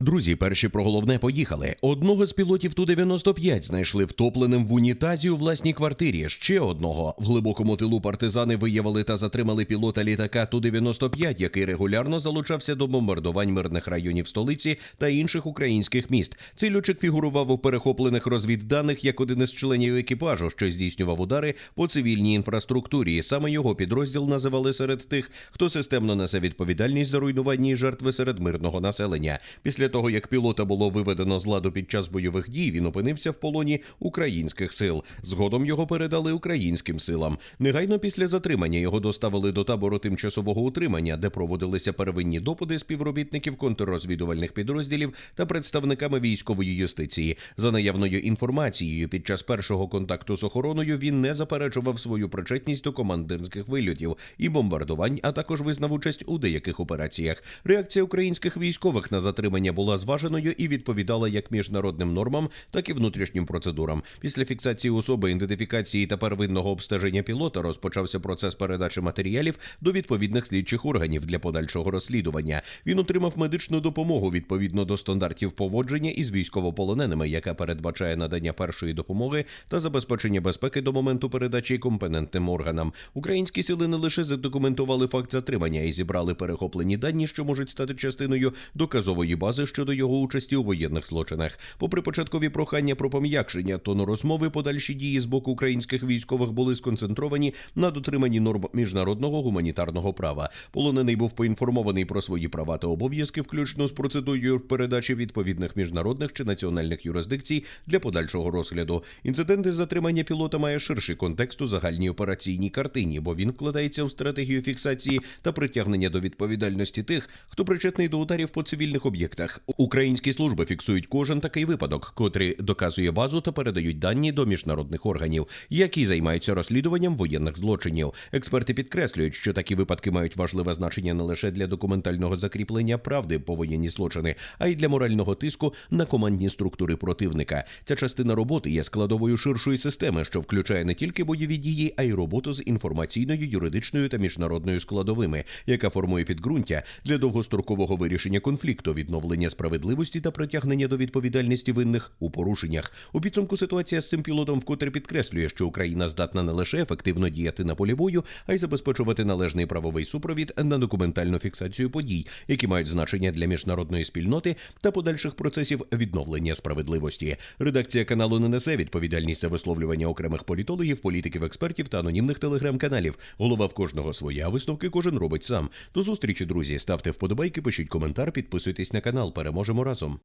Друзі, перші про головне поїхали. Одного з пілотів Ту-95 знайшли втопленим в унітазі у власній квартирі. Ще одного в глибокому тилу партизани виявили та затримали пілота літака Ту-95, який регулярно залучався до бомбардувань мирних районів столиці та інших українських міст. Цей льотчик фігурував у перехоплених розвідданих як один із членів екіпажу, що здійснював удари по цивільній інфраструктурі. Саме його підрозділ називали серед тих, хто системно несе відповідальність за руйнування і жертви серед мирного населення. Після того, як пілота було виведено з ладу під час бойових дій, він опинився в полоні українських сил. Згодом його передали українським силам. Негайно після затримання його доставили до табору тимчасового утримання, де проводилися первинні допити співробітників контррозвідувальних підрозділів та представниками військової юстиції. За наявною інформацією, під час першого контакту з охороною він не заперечував свою причетність до командирських вильотів і бомбардувань, а також визнав участь у деяких операціях. Реакція українських військових на затримання була зваженою і відповідала як міжнародним нормам, так і внутрішнім процедурам. Після фіксації особи, ідентифікації та первинного обстеження пілота розпочався процес передачі матеріалів до відповідних слідчих органів для подальшого розслідування. Він отримав медичну допомогу відповідно до стандартів поводження із військовополоненими, яка передбачає надання першої допомоги та забезпечення безпеки до моменту передачі компетентним органам. Українські сили не лише задокументували факт затримання і зібрали перехоплені дані, що можуть стати частиною доказової бази щодо його участі у воєнних злочинах. Попри початкові прохання про пом'якшення тону розмови, подальші дії з боку українських військових були сконцентровані на дотриманні норм міжнародного гуманітарного права. Полонений був поінформований про свої права та обов'язки, включно з процедурою передачі відповідних міжнародних чи національних юрисдикцій для подальшого розгляду. Інцидент із затримання пілота має ширший контекст у загальній операційній картині, бо він вкладається у стратегію фіксації та притягнення до відповідальності тих, хто причетний до ударів по цивільних об'єктах. Українські служби фіксують кожен такий випадок, котрий доказує базу та передають дані до міжнародних органів, які займаються розслідуванням воєнних злочинів. Експерти підкреслюють, що такі випадки мають важливе значення не лише для документального закріплення правди по воєнні злочини, а й для морального тиску на командні структури противника. Ця частина роботи є складовою ширшої системи, що включає не тільки бойові дії, а й роботу з інформаційною, юридичною та міжнародною складовими, яка формує підґрунтя для довгострокового вирішення конфлікту, відновлення справедливості та притягнення до відповідальності винних у порушеннях. У підсумку ситуація з цим пілотом вкотре підкреслює, що Україна здатна не лише ефективно діяти на полі бою, а й забезпечувати належний правовий супровід на документальну фіксацію подій, які мають значення для міжнародної спільноти та подальших процесів відновлення справедливості. Редакція каналу не несе відповідальність за висловлювання окремих політологів, політиків, експертів та анонімних телеграм-каналів. Голова в кожного своя висновки кожен робить сам. До зустрічі, друзі. Ставте вподобайки, пишіть коментар, підписуйтесь на канал. Переможемо разом.